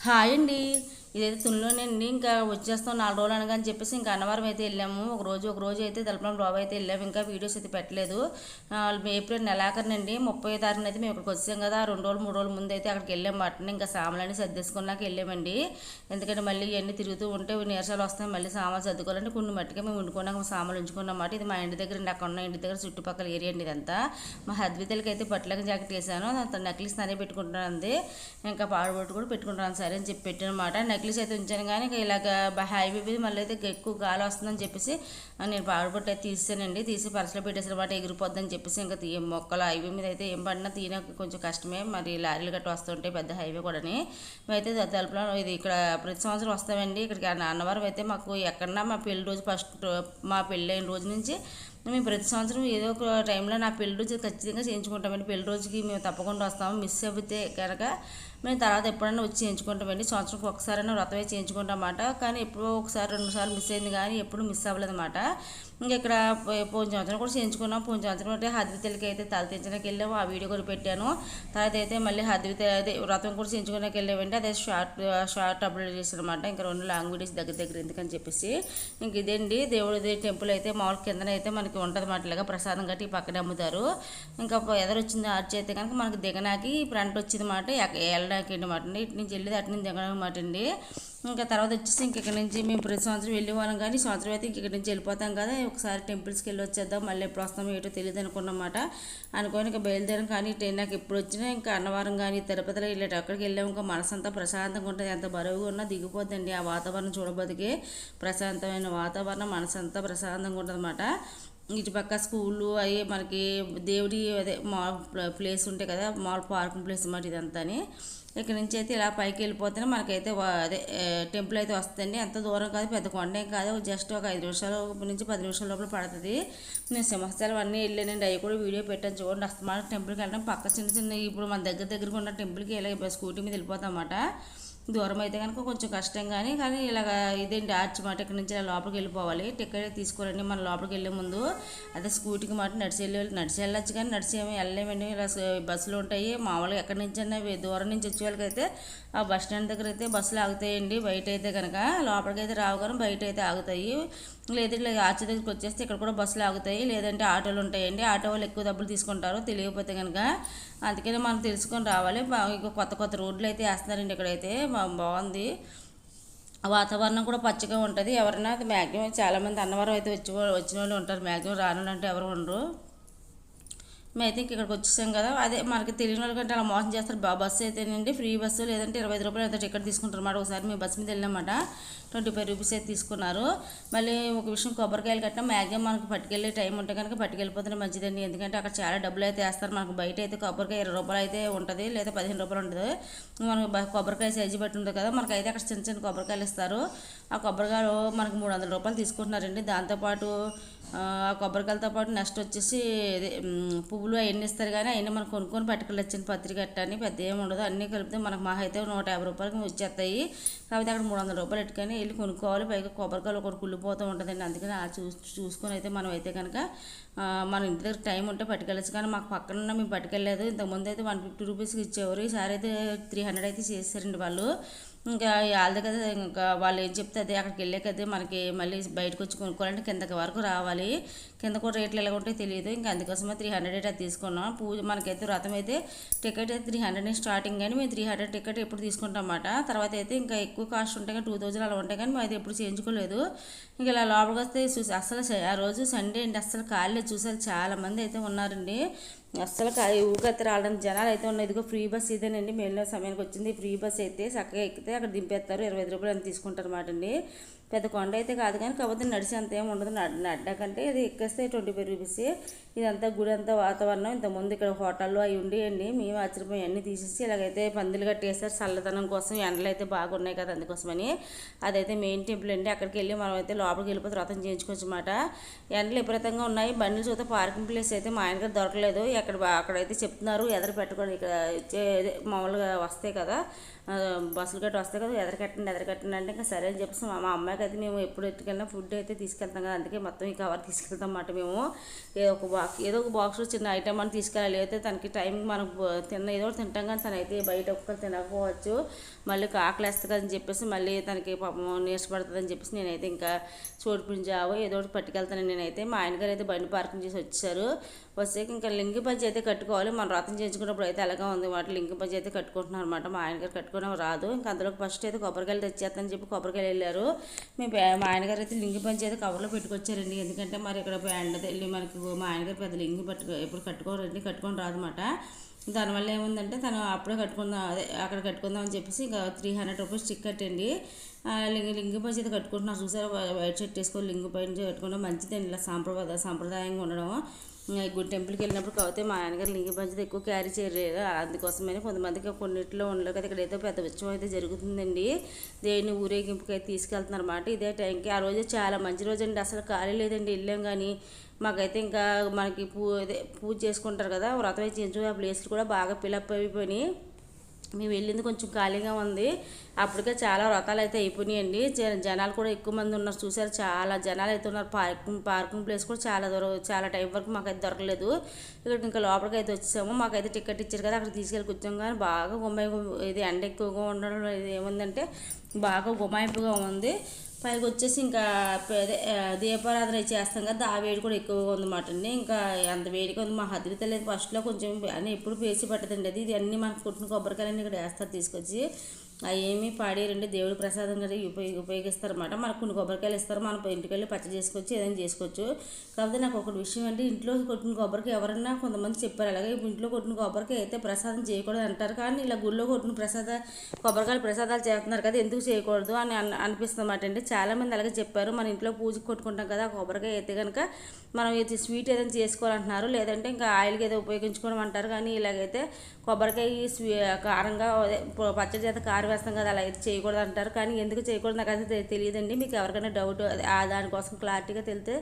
Hi అండి ఇదైతే తునిలోనండి. ఇంకా వచ్చేస్తాం నాలుగు రోజులు అనగా అని చెప్పేసి ఇంకా అన్నవరం అయితే వెళ్ళాము. ఒక రోజు ఒక రోజు అయితే తలపడం బాబు అయితే వెళ్ళాము. ఇంకా వీడియోస్ అయితే పెట్టలేదు. ఏప్రిల్ నెలాఖరినండి. ముప్పై తారీఖున అయితే మేము ఇక్కడికి వచ్చాం కదా. రెండు రోజులు మూడు రోజుల ముందు అయితే అక్కడికి వెళ్ళాం. మటన్ ఇంకా సామాన్లన్నీ సర్దేసుకున్నాక వెళ్ళామండి. ఎందుకంటే మళ్ళీ ఇవన్నీ తిరుగుతూ ఉంటే నీరసాలు వస్తాయి. మళ్ళీ సామాన్లు సర్దుకోవాలంటే కొన్ని మట్టుగా మేము వండుకున్నాక సామాన్లు ఉంచుకున్నమాట ఇది మా ఇంటి దగ్గర అక్కడ ఉన్న ఇంటి దగ్గర చుట్టుపక్కల ఏరియా అండి ఇదంతా. మా హద్వితలకి అయితే బట్టలకు జాకెట్ వేసాను. తన నెక్లెస్ తనే పెట్టుకుంటున్నాను ఇంకా పాడుబొట్టు కూడా పెట్టుకుంటాను సరే అని చెప్పి పెట్టానమాట నెక్లెస్ అయితే ఉంచాను. కానీ ఇలాగ హైవే మీద మళ్ళీ అయితే ఎక్కువ గాలి వస్తుందని చెప్పేసి నేను పాడుబొట్టు అయితే తీసానండి తీసి పర్సులో పెట్టేసిన మాట ఎగిరిపోద్దని చెప్పేసి ఇంకా తీ మొక్కలు హైవే మీద అయితే ఏం పడినా తీయన కొంచెం కష్టమే. మరి లారీలు గట్రా వస్తుంటాయి పెద్ద హైవే కూడాని. మేమైతే తలుపులో ఇది ఇక్కడ ప్రతి సంవత్సరం వస్తామండి. ఇక్కడికి అన్నవరం అయితే మాకు ఎక్కడన్నా మా పెళ్ళి రోజు ఫస్ట్ మా పెళ్ళైన రోజు నుంచి మేము ప్రతి సంవత్సరం ఏదో ఒక టైంలో నా పెళ్ళి రోజు ఖచ్చితంగా చేయించుకుంటామండి పెళ్ళి రోజుకి మేము తప్పకుండా వస్తాము మిస్ అయితే కనుక మేము తర్వాత ఎప్పుడైనా వచ్చి చేయించుకుంటామండి సంవత్సరంకి ఒకసారైనా వ్రతమే చేయించుకుంటామన్నమాట కానీ ఎప్పుడో ఒకసారి రెండు సార్లు మిస్ అయింది కానీ ఎప్పుడు మిస్ అవ్వలేదు అనమాట ఇంకా ఇక్కడ పో- కూడా చేయించుకున్నాం. పోయిన అంటే హద్వితలకి అయితే తల వెళ్ళాము. ఆ వీడియో కూడా పెట్టాను. తర్వాత అయితే మళ్ళీ హద్విత అదే వ్రతం కూడా చేయించుకోవడానికి వెళ్ళామంటే అదే షార్ట్ షార్ట్ అప్లోడ్ చేశాను అనమాట ఇంకా రెండు లాంగ్ వీడియోస్ దగ్గర దగ్గర ఎందుకని చెప్పేసి. ఇంక ఇదేండి. దేవుడిది టెంపుల్ అయితే మామూలు కిందన అయితే మనకి ఉంటుంది మాట ఇలాగా ప్రసాదం గట్టి పక్కన అమ్ముతారు. ఇంకా ఎదరు వచ్చింది ఆర్చ్ అయితే కనుక మనకి దిగనాకి ఫ్రంట్ వచ్చింది మాట వెళ్ళడానికి అనమాట మాట ఇటు నుంచి వెళ్ళేది అటు నుంచి దిగడానికి మాట అండి. ఇంకా తర్వాత వచ్చేసి ఇంక ఇక్కడ నుంచి మేము ప్రతి సంవత్సరం వెళ్ళేవాళ్ళం కానీ సంవత్సరం అయితే ఇంక ఇక్కడ నుంచి వెళ్ళిపోతాం కదా ఒకసారి టెంపుల్స్కి వెళ్ళి వచ్చేద్దాం మళ్ళీ ఎప్పుడు వస్తాం ఏటో తెలియదు అనుకున్నమాట. అనుకొని ఇంకా బయలుదేరం కానీ ట్రైన్ నాకు ఎప్పుడు వచ్చినా ఇంకా అన్నవరం కానీ తిరుపతిలో వెళ్ళేట అక్కడికి వెళ్ళాము ఇంకా మనసంతా అంతా ప్రశాంతంగా ఉంటుంది ఎంత బరువుగా ఉన్నా దిగిపోద్దండి ఆ వాతావరణం చూడబోదికే. ప్రశాంతమైన వాతావరణం మనసు ప్రశాంతంగా ఉంటుంది ఇటు పక్క స్కూళ్ళు అవి మనకి దేవుడి అదే మాల్ ప్లేస్ ఉంటాయి కదా మాల్ పార్కింగ్ ప్లేస్ అన్నమాట ఇదంతాని. ఇక్కడ నుంచి అయితే ఇలా పైకి వెళ్ళిపోతేనే మనకైతే అదే టెంపుల్ అయితే వస్తుందండి. ఎంత దూరం కాదు పెద్ద కొండ ఏం కాదు జస్ట్ ఒక ఐదు నిమిషాల నుంచి పది నిమిషాల లోపల పడుతుంది. నేను సింహస్థలం అన్నీ వెళ్ళానండి. అవి కూడా వీడియో పెట్టాను చూడండి. అస్తమానం టెంపుల్కి వెళ్ళడం పక్క చిన్న చిన్న ఇప్పుడు మన దగ్గర దగ్గరకు ఉన్న టెంపుల్కి ఇలా స్కూటీ మీద వెళ్ళిపోతాం అన్నమాట. దూరం అయితే కనుక కొంచెం కష్టం కానీ కానీ ఇలాగ ఇదేంటి ఆర్చ్ మాట ఇక్కడ నుంచి ఇలా లోపలికి వెళ్ళిపోవాలి. టికెట్ తీసుకోరండి మన లోపలికి వెళ్ళే ముందు అదే స్కూటీకి మాట నడిచి వెళ్ళి నడిచి వెళ్ళచ్చు కానీ నడిచి ఏమి వెళ్ళలేమండి. ఇలా బస్సులు ఉంటాయి. మామూలుగా ఎక్కడి నుంచి అయినా దూరం నుంచి వచ్చే వాళ్ళకైతే ఆ బస్ స్టాండ్ దగ్గర అయితే బస్సులు ఆగుతాయండి. బయట అయితే కనుక లోపలికి అయితే రావు కానీ బయట అయితే ఆగుతాయి. లేదు ఇట్లా ఆర్చ్ దగ్గరికి వచ్చేస్తే ఇక్కడ కూడా బస్సులు ఆగుతాయి. లేదంటే ఆటోలు ఉంటాయండి. ఆటో వాళ్ళు ఎక్కువ డబ్బులు తీసుకుంటారు తెలియకపోతే కనుక అందుకని మనం తెలుసుకొని రావాలి. ఇంకా కొత్త కొత్త రోడ్లు అయితే వేస్తున్నారండి ఇక్కడైతే. బాగుంది. వాతావరణం కూడా పచ్చగా ఉంటుంది. ఎవరైనా మ్యాక్సిమం చాలామంది అన్నవరం అయితే వచ్చి వచ్చిన వాళ్ళు ఉంటారు. మ్యాక్సిమం రాను అంటే ఎవరు ఉండరు. మేమైతే అయితే ఇక్కడికి వచ్చేసాం కదా. అదే మనకి తెలియని వాళ్ళకంటే అలా మోసం చేస్తారు. బా బస్సు అయితేనండి ఫ్రీ బస్సు లేదంటే ఇరవై ఐదు రూపాయలు అయితే టికెట్ తీసుకుంటారు అన్నమాట ఒకసారి మేము బస్సు మీద వెళ్ళామన్నమాట ట్వంటీ ఫైవ్ రూపీస్ అయితే తీసుకున్నారు. మళ్ళీ ఒక విషయం కొబ్బరికాయలు కట్టినా మ్యాక్సిమం మనకు పట్టుకెళ్ళే టైం ఉంటే కనుక పట్టుకెళ్ళిపోతే మంచిదండి. ఎందుకంటే అక్కడ చాలా డబ్బులు అయితే వేస్తారు. మనకు బయట అయితే కొబ్బరికాయ ఇరవై రూపాయలు అయితే ఉంటుంది లేదా పదిహేను రూపాయలు ఉంటుంది. మనకు కొబ్బరికాయ సైజు బట్టి ఉంటుంది కదా. మనకైతే అక్కడ చిన్న చిన్న కొబ్బరికాయలు ఇస్తారు. ఆ కొబ్బరికాయలు మనకు మూడు వందల రూపాయలు తీసుకుంటున్నారండి. దాంతోపాటు ఆ కొబ్బరికాయలతో పాటు నెక్స్ట్ వచ్చేసి పువ్వులు మ్, అవన్నీ ఇస్తారు కానీ అవన్నీ మనం కొనుక్కొని పట్టుకెళ్ళొచ్చిన పత్రిక అట్టని పెద్ద ఏమి ఉండదు. అన్నీ కలిపితే మనకు మహా అయితే నూట యాభై రూపాయలకి వచ్చేస్తాయి కాబట్టి అక్కడ మూడు వందల రూపాయలు పెట్టుకొని వెళ్ళి కొనుక్కోవాలి. పైగా కొబ్బరికాయలు ఒకటి కుళ్ళిపోతూ ఉంటుందండి. అందుకని ఆ చూ చూసుకొని అయితే మనం అయితే కనుక మన ఇంటి దగ్గర టైం ఉంటే పట్టుకెళ్ళచ్చు. కానీ మాకు పక్కన ఉన్న మేము పట్టుకెళ్ళలేదు. ఇంతకుముందు అయితే వన్ ఫిఫ్టీ రూపీస్కి ఇచ్చేవారు. ఈసారి అయితే త్రీ హండ్రెడ్ అయితే చేశారండి వాళ్ళు. ఇంకా వాళ్ళది కదా ఇంకా వాళ్ళు ఏం చెప్తే అదే అక్కడికి వెళ్ళే కదా మనకి మళ్ళీ బయటకు వచ్చి కొనుక్కోవాలంటే కిందకి వరకు రావాలి. కింద కూడా రేట్లు ఎలా ఉంటాయో తెలియదు. ఇంకా అందుకోసమే త్రీ హండ్రెడ్ అయితే తీసుకున్నాం. పూజ మనకైతే వ్రతం అయితే టికెట్ అయితే త్రీ హండ్రెడ్ స్టార్టింగ్ కానీ మేము త్రీ హండ్రెడ్ టికెట్ ఎప్పుడు తీసుకుంటాం అన్నమాట తర్వాత అయితే ఇంకా ఎక్కువ కాస్ట్ ఉంటాయి కానీ టూ థౌజండ్ అలా ఉంటాయి కానీ మేము అయితే ఎప్పుడు చేయించుకోలేదు. ఇంకా ఇలా లోపలికి వస్తే చూసి అసలు ఆ రోజు సండే అండి. అసలు ఖాళీ చూసారు చాలా మంది అయితే ఉన్నారండి. అస్సలు ఖాళీ ఊరికైతే రావడం జనాలు అయితే ఉన్నాయి ఇదిగో ఫ్రీ బస్ ఇదేనండి. మేము సమయానికి వచ్చింది. ఫ్రీ బస్ అయితే చక్కగా ఎక్కితే అక్కడ దింపేస్తారు. ఇరవై ఐదు రూపాయలు అని తీసుకుంటారు అన్నమాట అండి. పెద్ద కొండ అయితే కాదు కానీ కాకపోతే నడిచి అంత ఏమి ఉండదు నడ్డాకంటే ఇది ఎక్కేస్తే ట్వంటీ ఫైవ్ రూపీస్. ఇదంతా గుడి అంతా వాతావరణం. ఇంతకుముందు ఇక్కడ హోటల్లో అవి ఉండేయండి. మేము ఆశ్చర్యపోయి అన్నీ తీసేసి ఇలాగైతే పందిలు కట్టేసారు చల్లదనం కోసం ఎండలు అయితే బాగున్నాయి కదా అందుకోసమని. అదైతే మెయిన్ టెంపుల్ అండి. అక్కడికి వెళ్ళి మనం అయితే లోపలికి వెళ్ళిపోతే వ్రతం చేయించుకోవచ్చు అనమాట ఎండలు విపరీతంగా ఉన్నాయి. బండ్లు చూస్తే పార్కింగ్ ప్లేస్ అయితే మా ఆయనకి దొరకలేదు. ఎక్కడ అక్కడైతే చెప్తున్నారు. ఎదరు పెట్టుకోండి ఇక్కడ మామూలుగా వస్తాయి కదా. బస్సులు గట్రా వస్తాయి కదా. ఎదరు కట్టండి కట్టండి అంటే ఇంకా సరే అని చెప్పేసి మా మా అమ్మాయి నెలాకి అయితే మేము ఎప్పుడు ఎట్టుకెళ్ళినా ఫుడ్ అయితే తీసుకెళ్తాం కదా అందుకే మొత్తం ఈ కవర్ తీసుకెళ్తాం అన్నమాట మేము. ఏదో ఒక బాక్స్ ఏదో ఒక బాక్స్లో చిన్న ఐటమ్ అని తీసుకెళ్ళాలి. అయితే తనకి టైం మనం తిన్న ఏదో ఒకటి తింటాం కానీ తనైతే బయట ఒక్కరు తినకపోవచ్చు. మళ్ళీ ఆకలేస్తుంది అని చెప్పేసి మళ్ళీ తనకి పాపం నీరసపడుతుందని చెప్పేసి నేనైతే ఇంకా చోటు ఏదో ఒకటి పట్టుకెళ్తాను నేనైతే మా ఆయన గారు అయితే బండి పార్కింగ్ చేసి వచ్చారు. వచ్చాక ఇంకా లింగి పంచి అయితే కట్టుకోవాలి. మనం రతం చేయించుకున్నప్పుడు అయితే ఎలాగా ఉంది మాట లింగి పంచి అయితే కట్టుకుంటున్నాం అనమాట మా ఆయన గారు కట్టుకోవడం రాదు. ఇంకా అందులో ఫస్ట్ అయితే కొబ్బరికాయలు తెచ్చేస్తానని చెప్పి కొబ్బరికాయలు వెళ్ళారు. మేము మా ఆయనగారు అయితే లింగి పంచి అయితే కవర్లో పెట్టుకొచ్చారండి. ఎందుకంటే మరి ఇక్కడ బ్యాండ్ వెళ్ళి మనకి మా ఆయన గారు పెద్ద లింగి పట్టుకో ఎప్పుడు కట్టుకోరండి కట్టుకొని రాదనమాట దానివల్ల ఏముందంటే తను అప్పుడే కట్టుకుందాం అదే అక్కడ కట్టుకుందాం అని చెప్పేసి ఇంకా త్రీ హండ్రెడ్ రూపీస్ స్టిక్ కట్టండి. లింగి లింగి పంచి అయితే కట్టుకుంటున్నారు చూసారా వైట్ షర్ట్ వేసుకొని లింగి పంచి కట్టుకోవడం మంచిదండి. ఇలా సాంప్రదాయ సాంప్రదాయంగా ఉండడం. గుడి టెంపుల్కి వెళ్ళినప్పుడు కాకపోతే మా ఆయనగారు లింగి పంచితే ఎక్కువ క్యారీ చేయలేరు. అందుకోసమని కొంతమందికి కొన్నిట్లో ఉండలేదు కదా. ఇక్కడ ఏదో పెద్ద ఉత్సవం అయితే జరుగుతుందండి. దేవుని ఊరేగింపుకి అయితే తీసుకెళ్తున్నారన్నమాట ఇదే టైంకి ఆ రోజు చాలా మంచి రోజు అండి. అసలు ఖాళీ లేదండి. వెళ్ళాం కానీ మాకైతే ఇంకా మనకి పూ అదే పూజ చేసుకుంటారు కదా. వ్రతం అయితే ఆ ప్లేస్లు కూడా బాగా ఫిలప్ అయిపోయినాయి. మేము వెళ్ళింది కొంచెం ఖాళీగా ఉంది. అప్పటికే చాలా రకాలు అయితే అయిపోయినాయండి. జ- జనాలు కూడా ఎక్కువ మంది ఉన్నారు. చూసారు చాలా జనాలు అయితే ఉన్నారు. పార్కింగ్ పార్కింగ్ ప్లేస్ కూడా చాలా దూరం చాలా టైం వరకు మాకైతే దొరకలేదు. ఇక్కడ ఇంకా లోపలికి అయితే వచ్చేసాము. మాకైతే టికెట్ ఇచ్చారు కదా అక్కడ తీసుకెళ్ళి కూర్చోం కానీ బాగా గుమ్మాయి ఇది ఎండ ఎక్కువగా ఉండడం ఇది ఏముందంటే బాగా గుమాయింపుగా ఉంది. పైకి వచ్చేసి ఇంకా దీపారాధన చేస్తాం కదా ఆ వేడి కూడా ఎక్కువగా ఉందన్నమాట అండి. ఇంకా అంత వేడిగా ఉంది మా హద్దులు లేదు ఫస్ట్లో కొంచెం అని ఎప్పుడు పేసి పట్టదండి అది. ఇది అన్నీ మనకు కుట్టిన కొబ్బరికాయలన్నీ ఇక్కడ వేస్తారు తీసుకొచ్చి. అవి ఏమీ పాడేరండి. దేవుడి ప్రసాదం కదా ఉపయోగ ఉపయోగిస్తారన్నమాట. మనకు కొన్ని కొబ్బరికాయలు ఇస్తారు. మనం ఇంటికి వెళ్ళి పచ్చ చేసుకోవచ్చు ఏదైనా చేసుకోవచ్చు. కాకపోతే నాకు ఒక విషయం అంటే ఇంట్లో కొట్టిన కొబ్బరికి ఎవరన్నా కొంతమంది చెప్పారు. అలాగే ఇంట్లో కొట్టిన కొబ్బరికి అయితే ప్రసాదం చేయకూడదు అంటారు. కానీ ఇలా గుళ్ళో కొట్టిన ప్రసాద కొబ్బరికాయలు ప్రసాదాలు చేస్తున్నారు కదా ఎందుకు చేయకూడదు అని అన్- అనిపిస్తుంది అన్నమాట అండి. చాలామంది అలాగే చెప్పారు. మన ఇంట్లో పూజకి కొట్టుకుంటాం కదా కొబ్బరికాయ అయితే కనుక మనం ఇది స్వీట్ ఏదైనా చేసుకోవాలంటున్నారు. లేదంటే ఇంకా ఆయిల్కి ఏదో ఉపయోగించుకోవడం అంటారు. కానీ ఇలాగైతే కొబ్బరికాయ స్వీ కారంగా అదే పచ్చడి చేత కారం వేస్తాం కదా అలా అయితే చేయకూడదు అంటారు. కానీ ఎందుకు చేయకూడదు నాకు అయితే తెలియదండి. మీకు ఎవరికైనా డౌట్ దానికోసం క్లారిటీగా తెలితే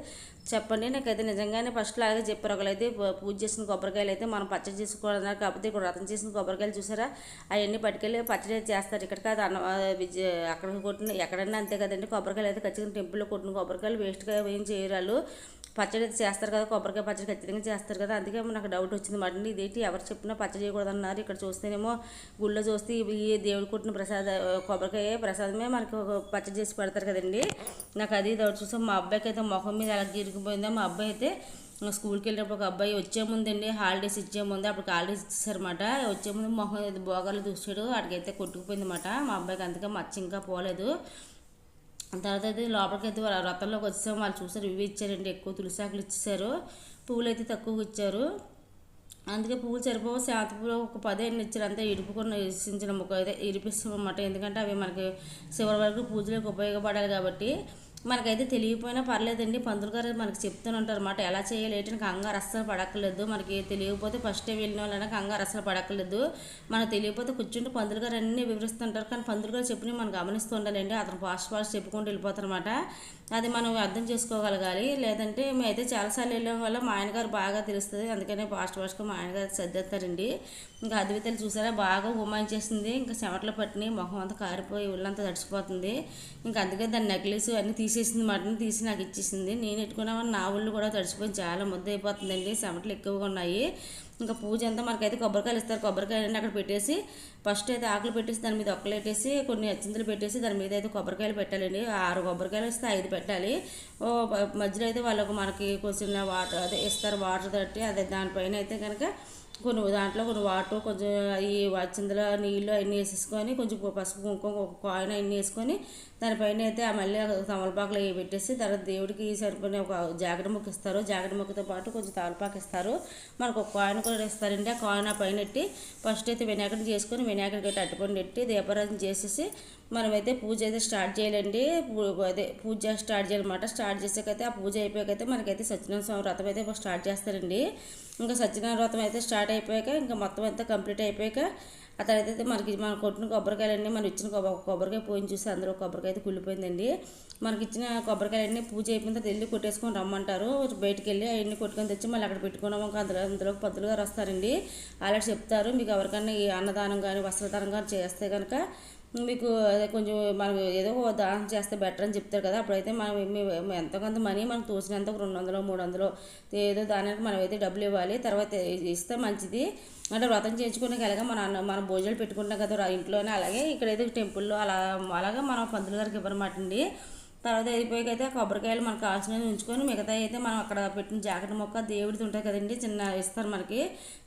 చెప్పండి. నాకైతే నిజంగానే ఫస్ట్ లాగే చెప్పారు. ఒకరైతే పూజ చేసిన కొబ్బరికాయలు అయితే మనం పచ్చడి చేసుకోవడం కాకపోతే ఇక్కడ వ్రతం చేసిన కొబ్బరికాయలు చూసారా? అవన్నీ పట్టుకెళ్ళి పచ్చడి చేస్తారు. ఇక్కడ కాదు అన్న అక్కడ కొట్టిన ఎక్కడన్నా అంతే కదండి. కొబ్బరికాయలు అయితే ఖచ్చితంగా టెంపుల్లో కొట్టిన కొబ్బరికాయలు వేస్ట్గా ఏం చేయరాలు పచ్చడి అయితే చేస్తారు కదా కొబ్బరికాయ పచ్చడి ఖచ్చితంగా చేస్తారు కదా అందుకే నాకు డౌట్ వచ్చింది. మటన్ ఇదేంటి ఎవరు చెప్పినా పచ్చడి చేయకూడదు అన్నారు. ఇక్కడ చూస్తేనేమో గుళ్ళో చూస్తే ఈ దేవుడు కొట్టిన ప్రసాద కొబ్బరికాయ ప్రసాదమే మనకి పచ్చడి చేసి పెడతారు కదండి. నాకు అది డౌట్ చూసాం మా అబ్బాయికి అయితే ముఖం మీద ఎలా గిరిగిపోయిందో మా అబ్బాయి అయితే స్కూల్కి వెళ్ళినప్పుడు ఒక అబ్బాయి వచ్చే ముందండి హాలిడేస్ ఇచ్చే ముందు అప్పుడు హాలిడేస్ ఇచ్చేసారన్నమాట. వచ్చే ముందు మొహం అయితే బోగాలు దూసాడు అక్కడికైతే కొట్టుకుపోయింది అనమాట మా అబ్బాయికి అందుకే మచ్చ ఇంకా పోలేదు. తర్వాత అయితే లోపలికి అయితే వాళ్ళ రథంలోకి వచ్చాం వాళ్ళు చూసారు ఇవి ఇచ్చారండి. ఎక్కువ తులసాకులు ఇచ్చేసారు పువ్వులు అయితే తక్కువ ఇచ్చారు. అందుకే పువ్వులు సరిపోవు. శాంతి ఒక పదే ఇచ్చారు. అంతా ఇరుపుకొని ఇరిసించిన ఒక అయితే ఇరిపిస్తాం అన్నమాట ఎందుకంటే అవి మనకి చివరి వరకు పూజలకు ఉపయోగపడాలి కాబట్టి మనకైతే తెలియకపోయినా పర్లేదండి. పంతులు గారు మనకి చెప్తూనే ఉంటారు ఎలా చేయాలి ఏంటంటే కంగారు అస్సలు పడక్కర్లేదు. మనకి తెలియకపోతే ఫస్ట్ వెళ్ళిన వాళ్ళైనా కంగారు అస్సలు పడక్కర్లేదు. మనకు తెలియకపోతే కూర్చుంటే పంతులు గారు అన్నీ వివరిస్తుంటారు. కానీ పంతులు గారు చెప్పిన మనం గమనిస్తూ ఉండాలండి. అతను ఫాస్ట్ ఫాస్ట్ చెప్పుకుంటూ వెళ్ళిపోతారనమాట అది మనం అర్థం చేసుకోగలగాలి. లేదంటే మేమైతే చాలాసార్లు వెళ్ళడం వల్ల మా ఆయనగారు బాగా తెలుస్తుంది. అందుకనే ఫాస్ట్ ఫాస్ట్గా మా ఆయనగారు సర్దేస్తారండి. ఇంకా అద్వితలు చూసారా? బాగా ఉమాయించేసింది ఇంకా చెమటలు పట్టినాయి. మొహం అంతా కారిపోయి ఒళ్ళంతా తడిచిపోతుంది ఇంకా అందుకే దాని నెక్లెస్ అన్నీ తీసేసింది మటన్ తీసి నాకు ఇచ్చేసింది. నేను ఎట్టుకున్నామని నా ఒళ్ళు కూడా తడిచిపోయి చాలా ముద్ద అయిపోతుందండి చెమటలు ఎక్కువగా ఉన్నాయి. ఇంకా పూజ అంతా మనకైతే కొబ్బరికాయలు ఇస్తారు. కొబ్బరికాయలు అక్కడ పెట్టేసి ఫస్ట్ అయితే ఆకులు పెట్టేసి దాని మీద ఒక్కలు పెట్టేసి కొన్ని అచ్చింతలు పెట్టేసి దాని మీద అయితే కొబ్బరికాయలు పెట్టాలండి. ఆరు కొబ్బరికాయలు ఇస్తే ఐదు పెట్టాలి. ఓ మధ్యలో అయితే వాళ్ళకు మనకి కొంచెం వాటర్ అదే ఇస్తారు వాటర్ తట్టి అదే దానిపైన అయితే కనుక కొన్ని దాంట్లో కొన్ని వాటర్ కొంచెం ఈ చిందులో నీళ్ళు అవన్నీ వేసేసుకొని కొంచెం పసుపు కుంకుమ ఒక కాయిన్ అవన్నీ వేసుకొని దానిపైన అయితే ఆ మళ్ళీ తమలపాకులు అవి పెట్టేసి తర్వాత దేవుడికి సరిపోయిన ఒక జాకెట్ ముక్క ఇస్తారు. జాకెట్ ముక్కతో పాటు కొంచెం తమలపాకు ఇస్తారు. మనకు ఒక కాయిన్ కూడా ఇస్తారండి. ఆ కాయిన్ ఆ పైన ఎట్టి ఫస్ట్ అయితే వినాయకుడిని చేసుకొని వినాయకుడికి అయితే అట్టుకొని పెట్టి దీపారాధన చేసేసి మనమైతే పూజ అయితే స్టార్ట్ చేయాలండి. పూ- అదే పూజ స్టార్ట్ చేయాలన్నమాట. స్టార్ట్ చేసాకైతే ఆ పూజ అయిపోయాకైతే మనకైతే సత్యనారాయణ స్వామి వ్రతం అయితే స్టార్ట్ చేస్తారండి. ఇంకా సత్యనారాయణ వ్రతం అయితే స్టార్ట్ అయిపోయాక ఇంకా మొత్తం అంతా కంప్లీట్ అయిపోయాక ఆ తర్వాత అయితే మనకి మనం కొట్టిన కొబ్బరికాయలన్నీ మనం ఇచ్చిన కొబ్బ కొబ్బరికాయ పోయిన చూసి అందులో కొబ్బరికాయ అయితే కుళ్ళిపోయిందండి. మనకి ఇచ్చిన కొబ్బరికాయలన్నీ పూజ అయిపోయిన తర్వాత వెళ్ళి కొట్టేసుకొని రమ్మంటారు. బయటికి వెళ్ళి అవన్నీ కొట్టుకొని తెచ్చి మళ్ళీ అక్కడ పెట్టుకున్నాము ఇంకా అందులో అందులో పద్దులు గారు వస్తారండి. అలా చెప్తారు మీకు ఎవరికైనా ఈ అన్నదానం కానీ వస్త్రదానం కానీ చేస్తే కనుక మీకు అదే కొంచెం మనం ఏదో ఒక దానం చేస్తే బెటర్ అని చెప్తారు కదా అప్పుడైతే మనం ఎంతో కొంత మనీ మనకు తోచినంత ఒక రెండు వందలు మూడు వందలు ఏదో దానికి మనం అయితే డబ్బులు ఇవ్వాలి. తర్వాత ఇస్తే మంచిది. అంటే వ్రతం చేయించుకునే అలాగే మన అన్న మన భోజనాలు పెట్టుకుంటాం కదా ఇంట్లోనే. అలాగే ఇక్కడైతే టెంపుల్లో అలా అలాగే మనం పంతులు గారికి ఇవ్వనమాట అండి. తర్వాత అయిపోయాక అయితే కొబ్బరికాయలు మనకు కావాల్సినవి ఉంచుకొని మిగతా అయితే మనం అక్కడ పెట్టిన జాకెట్ మొక్క దేవుడిది ఉంటుంది కదండి చిన్న ఇస్తారు మనకి.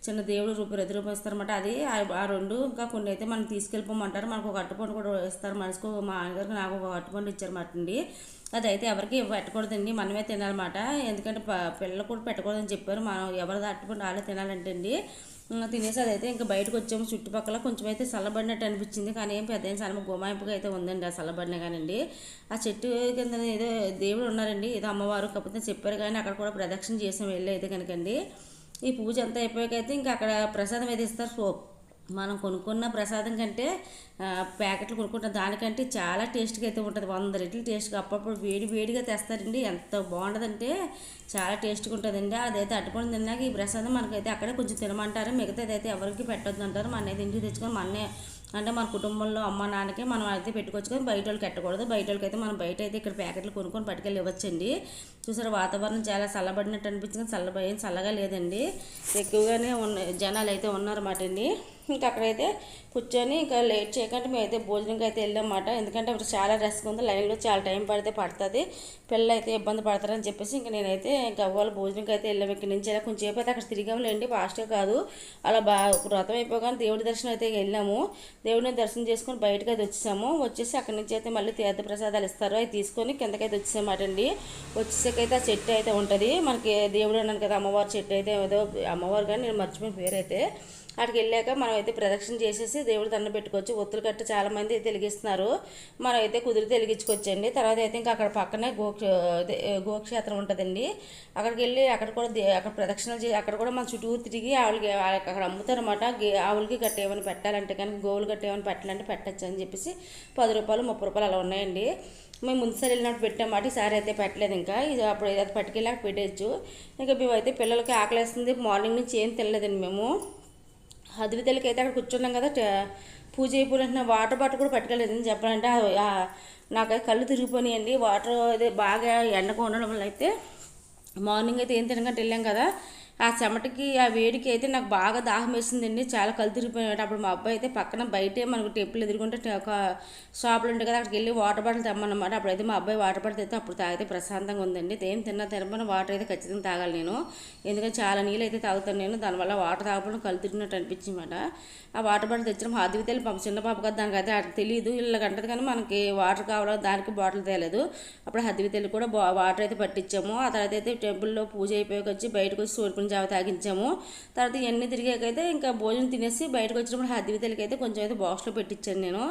చిన్న దేవుడు రూపాయి రతి ఇస్తారన్నమాట అది ఆ రెండు ఇంకా కొన్ని అయితే మనం తీసుకెళ్ళిపోమంటారు. మనకు ఒక అట్టుపండు కూడా ఇస్తారు. మనసుకు మా ఆయనగారికి నాకు ఒక అట్టుపండు ఇచ్చారన్నమాట అండి అది అయితే ఎవరికి పెట్టకూడదండి. మనమే తినాలన్నమాట. ఎందుకంటే పిల్లలు కూడా పెట్టకూడదని చెప్పారు. మనం ఎవరిది అట్టుపండు వాళ్ళే తినాలంటే అండి తినేసి అదైతే ఇంకా బయటకు వచ్చాము చుట్టుపక్కల కొంచెం అయితే చల్లబడినట్టు అనిపించింది. కానీ ఏం పెద్ద సలమ గుమాయింపుగా అయితే ఉందండి ఆ చల్లబడిన కానివ్వండి. ఆ చెట్టు కింద ఏదో దేవుడు ఉన్నారండి. ఏదో అమ్మవారు. కాకపోతే చెప్పారు కానీ అక్కడ కూడా ప్రదక్షిణ చేసాం. వెళ్ళి అయితే కనుకండి. ఈ పూజ అంతా అయిపోయాక అయితే ఇంకా అక్కడ ప్రసాదం అయితే ఇస్తారు? సోప్. మనం కొనుక్కున్న ప్రసాదం కంటే ప్యాకెట్లు కొనుక్కున్న దానికంటే చాలా టేస్ట్గా అయితే ఉంటుంది. వంద రెట్లు టేస్ట్గా అప్పుడప్పుడు వేడి వేడిగా తెస్తారండి. ఎంత బాగుంటుందంటే చాలా టేస్ట్గా ఉంటుందండి. అదైతే అట్టుకొని తిన్నాక ఈ ప్రసాదం మనకైతే అక్కడే కొంచెం తినమంటారు. మిగతాది అయితే ఎవరికి పెట్టొద్దు అంటారు మన ఇంటికి తెచ్చుకొని మన్నే అంటే మన కుటుంబంలో అమ్మ నాన్నకి మనం అయితే పెట్టుకోవచ్చు బయట వాళ్ళకి పెట్టకూడదు. బయట వాళ్ళకి అయితే మనం బయట అయితే ఇక్కడ ప్యాకెట్లు కొనుక్కొని పట్టుకెళ్ళి ఇవ్వచ్చండి చూసారు వాతావరణం చాలా చల్లబడినట్టు అనిపించింది. చల్లబడి చల్లగా లేదండి. ఎక్కువగానే ఉన్న జనాలు అయితే ఉన్నారన్నమాట అండి. ఇంకా అక్కడైతే కూర్చొని ఇంకా లేట్ చేయకుండా మేము అయితే భోజనంకి అయితే వెళ్ళామన్నమాట. ఎందుకంటే ఇప్పుడు చాలా రెస్క్ ఉంది లైన్లో చాలా టైం పడితే పడుతుంది. పిల్లలు అయితే ఇబ్బంది పడతారని చెప్పేసి ఇంకా నేనైతే ఇంకా వాళ్ళ భోజనంకి అయితే వెళ్ళాము. ఇక్కడ నుంచి కొంచెం సేపు అయితే అక్కడ తిరిగాములేండి ఫాస్ట్గా కాదు. అలా బాగా వ్రతం అయిపోగానే దేవుడి దర్శనం అయితే వెళ్ళాము. దేవుడిని దర్శనం చేసుకొని బయటకు అయితే వచ్చేసాము. వచ్చేసి అక్కడి నుంచి అయితే మళ్ళీ తీర్థ ప్రసాదాలు ఇస్తారు. అవి తీసుకొని కిందకైతే వచ్చేసామాట అండి. వచ్చేసాకైతే ఆ చెట్టు అయితే ఉంటుంది. మనకి దేవుడు అన్నాను కదా అమ్మవారి చెట్టు అయితే ఏదో అమ్మవారు కానీ నేను మర్చిపోయిన పేరు అయితే అక్కడికి వెళ్ళాక మనం అయితే ప్రదక్షిణ చేసేసి దేవుడు దండ పెట్టుకోవచ్చు. ఒత్తులు కట్ట చాలామంది తెలిగిస్తున్నారు మనం అయితే కుదిరితే వెలిగించుకోవచ్చండి. తర్వాత అయితే ఇంకా అక్కడ పక్కనే గో గోక్షేత్రం ఉంటుందండి. అక్కడికి వెళ్ళి అక్కడ కూడా అక్కడ ప్రదక్షిణలు చేసి అక్కడ కూడా మన చుట్టూ తిరిగి ఆవులకి అక్కడ అమ్ముతారన్నమాట. ఆవులకి కట్టేమని పెట్టాలంటే కనుక గోవులు గట్ట ఏమైనా పెట్టాలంటే పెట్టచ్చు అని చెప్పేసి పది రూపాయలు ముప్పై రూపాయలు అలా ఉన్నాయండి. మేము ముందుసారి వెళ్ళినప్పుడు పెట్టామాట. ఈసారి అయితే పెట్టలేదు ఇంకా. ఇది అప్పుడు అది పట్టుకెళ్ళాక పెట్టేయచ్చు. ఇంకా మేమైతే పిల్లలకి ఆకలేస్తుంది. మార్నింగ్ నుంచి ఏం తినలేదండి మేము. అదివితలకి అయితే అక్కడ కూర్చున్నాం కదా పూజ అయిపోయిన వాటర్ బాటిల్ కూడా పట్టుకెళ్ళలేదు. చెప్పాలంటే నాకైతే కళ్ళు తిరిగిపోయినాయండి. వాటర్ అదే బాగా ఎండగా ఉండడం వల్ల అయితే మార్నింగ్ అయితే ఏం తినకంటే వెళ్ళాం కదా. ఆ చెమటకి ఆ వేడికి అయితే నాకు బాగా దాహం వేసిందండి. చాలా కలు తిరిగిపోయినట్టు అప్పుడు మా అబ్బాయి అయితే పక్కన బయటే మనకు టెంపుల్ ఎదుర్కొంటే ఒక షాపులు ఉంటాయి కదా అక్కడికి వెళ్ళి వాటర్ బాటిల్ తెమ్మన్నమాట. అప్పుడైతే మా అబ్బాయి వాటర్ బాటిల్ అయితే అప్పుడు తాగితే ప్రశాంతంగా ఉందండి. ఏం తిన్నా తినమని వాటర్ అయితే ఖచ్చితంగా తాగాలి నేను. ఎందుకంటే చాలా నీళ్ళు అయితే తాగుతాను నేను. దానివల్ల వాటర్ తాగడం కలు తిరిగినట్టు అనిపించిందన్నమాట. ఆ వాటర్ బాటిల్ తెచ్చిన హాదివి తెలి పాప చిన్న పాప కదా దానికి అయితే తెలియదు ఇలా గంటది కానీ మనకి వాటర్ కావాలో దానికి బాటిల్ తేలేదు. అప్పుడు హద్దివి తెలి కూడా వాటర్ అయితే పట్టించాము. ఆ తర్వాత అయితే టెంపుల్లో పూజ అయిపోయి వచ్చి బయటకు వచ్చి సూర్యుని జావ తాగించాము. తర్వాత ఇవన్నీ తిరిగాకైతే ఇంకా భోజనం తినేసి బయటకు వచ్చినప్పుడు హద్దివితలకి అయితే కొంచెం అయితే బాక్స్లో పెట్టించాను నేను.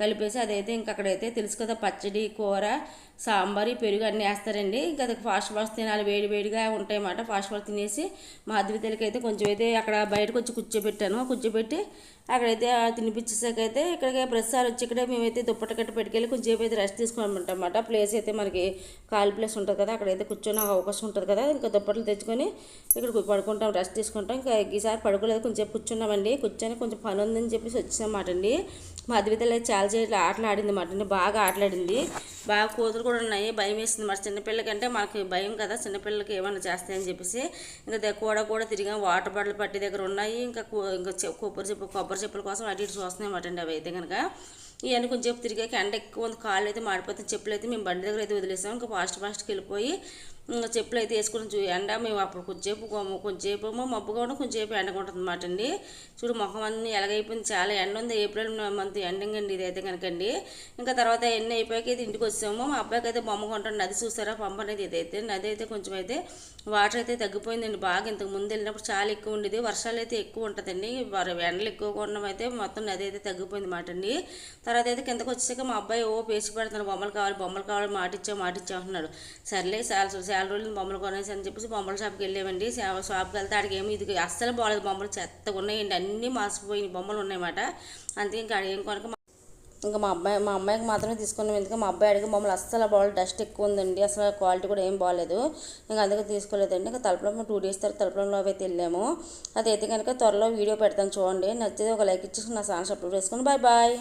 కలిపేసి అదైతే ఇంకా అక్కడైతే తెలుసు కదా పచ్చడి కూర సాంబార్ పెరుగు అన్నీ వేస్తారండి. ఇంకా అది ఫాస్ట్ ఫాస్ట్ తినాలి వేడి వేడిగా ఉంటాయన్నమాట ఫాస్ట్ ఫాస్ట్ తినేసి మా అద్వితలకి అయితే కొంచెం అయితే అక్కడ బయటకు వచ్చి కూర్చోబెట్టాను. కూర్చోబెట్టి అక్కడైతే తినిపించేసాకైతే ఇక్కడికి ప్రతిసారి వచ్చి ఇక్కడే మేమైతే దుప్పట కట్టి పెట్టుకెళ్ళి కొంచెం అయితే రెస్ట్ తీసుకోమంటామాట ప్లేస్ అయితే మనకి ఖాళీ ప్లేస్ ఉంటుంది కదా అక్కడైతే కూర్చొని అవకాశం ఉంటుంది కదా ఇంకా దుప్పట్లు తెచ్చుకొని ఇక్కడ పడుకుంటాం రెస్ట్ తీసుకుంటాం. ఇంకా ఈసారి పడుకోలేదు కొంచెం కూర్చున్నామండి. కూర్చొని కొంచెం పని ఉందని చెప్పేసి వచ్చామాట అండి మా అద్వితలు అయితే చాలా చేయాలి ఆటలు ఆడింది మాట బాగా ఆటలాడింది. బాగా కూతురు కూడా ఉన్నాయి భయం వేస్తుంది మరి చిన్నపిల్లకంటే మనకి భయం కదా చిన్నపిల్లలకి ఏమైనా చేస్తాయని చెప్పేసి. ఇంకా కూడా కూడా తిరిగా. వాటర్ బాటిల్ పట్టి దగ్గర ఉన్నాయి. ఇంకా ఇంకా కొబ్బరి చెప్పు కొబ్బరి చెప్పుల కోసం అటు ఇటు చూస్తున్నాయి మాట అండి అవి అయితే కనుక ఇవన్నీ కొంచెం తిరిగాక ఎండ ఎక్కువ ఉంది. కాళ్ళు అయితే మాడిపోతుంది చెప్పులు అయితే మేము బండి దగ్గర అయితే వదిలేసాం. ఇంకా ఫాస్ట్ ఫాస్ట్కి వెళ్ళిపోయి ఇంకా చెప్పులు అయితే వేసుకుని చూ ఎండ మేము అప్పుడు కొంచెంసేపు కొంచెంసేపు ఏమో మబ్బుగా ఉండడం కొంచెంసేపు ఎండగా ఉంటుంది అనమాట అండి. చూడు ముఖం అన్నీ ఎలాగైపోయింది చాలా ఎండ ఉంది. ఏప్రిల్ మంత్ ఎండింగ్ అండి ఇదైతే కనుకండి. ఇంకా తర్వాత ఎన్ని అయిపోయాక అయితే ఇంటికి వచ్చాము మా అబ్బాయికి అయితే బొమ్మ కొంటాను. నది చూసారా? పంప అనేది ఇదైతే నది అయితే కొంచెం అయితే వాటర్ అయితే తగ్గిపోయిందండి బాగా. ఇంతకు ముందు వెళ్ళినప్పుడు చాలా ఎక్కువ ఉండేది. వర్షాలు అయితే ఎక్కువ ఉంటుందండి. ఎండలు ఎక్కువ ఉండడం అయితే మొత్తం నది అయితే తగ్గిపోయింది మాట అండి. తర్వాత అయితే కిందకు వచ్చాక మా అబ్బాయి ఓ పేసి పెడుతున్నాడు. బొమ్మలు కావాలి బొమ్మలు కావాలి. మాటిచ్చా మాటిచ్చా అంటున్నాడు. సర్లే చాలా చాలా రోజులు బొమ్మలు కొనేసి అని చెప్పేసి బొమ్మల షాప్కి వెళ్ళామండి. షాప్కి వెళ్తే ఆడికి ఏమి ఇది అస్సలు బాగాలేదు బొమ్మలు చెత్తగా ఉన్నాయండి. అన్నీ మాసిపోయిన బొమ్మలు ఉన్నాయన్నమాట. అంతే ఇంకా ఏం కొనక ఇంకా మా అబ్బాయి మా అమ్మాయికి మాత్రమే తీసుకున్నాం. ఎందుకంటే మా అబ్బాయి అడిగి మమ్మల్ని అస్సలు బాగాలేదు డస్ట్ ఎక్కువ ఉందండి. అసలు క్వాలిటీ కూడా ఏం బాగాలేదు ఇంకా అందుకే తీసుకోలేదండి. ఇంకా తలుపులో టూ డేస్ తర్వాత తలపలంలో అయితే వెళ్ళాము అదైతే కనుక త్వరలో వీడియో పెడతాను చూడండి. నచ్చితే ఒక లైక్ ఇచ్చేసి నా ఛానల్ అప్లోడ్ చేసుకుని బాయ్ బాయ్.